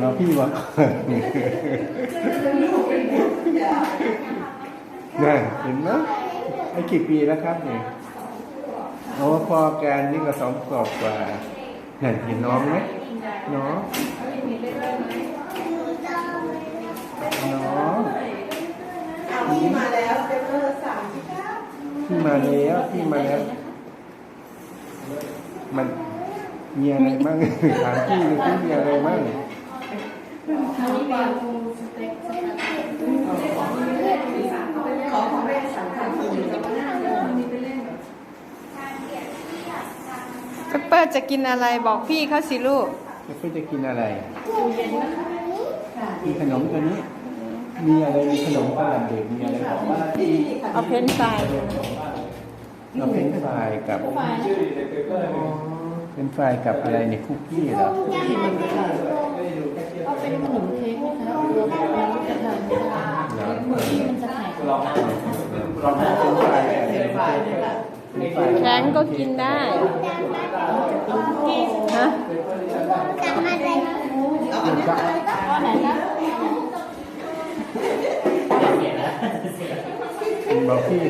เราพี่วะนั่นเห็นไหมไอ้กี่ปีแล้วครับเนี่ยโอ้พอแกนนี่ก็สองขวบกว่าเห็นเห็นน้องไหมน้องน้องเอาพี่มาแล้วเปเปอร์สามสิบเก้าพี่มาแล้วพี่มาแล้ว มันมีอะไรบ้างถามพี่ดูพี่มีอะไรบ้าง อันนี้เป็นสเต็กสเต็กขอของแม่สามพันคนจะมาหน้าเลยมีไปเล่นแบบเปปเปอร์จะกินอะไรบอกพี่เขาสิลูกแล้วพี่จะกินอะไรเย็นนะคะมีขนมตัวนี้ มีอะไรมีขนมฝรั่งเด็กมีอะไรบอกว่าเอาเพนฟรายดูเราเป็นไฟรายกับฝ่ายนะเป็นไฟรายกับอะไรในคุกกี้เหรอ ที่มันก็เอาเป็นขนมเค้กนะคะเราเราจะทำนะคะเหมือนที่มันจะแข็งลองเป็นไฟรายเป็นไฟรายเป็นไฟรายแข็งก็กินได้ฮะว่าไหนนะบอกพี่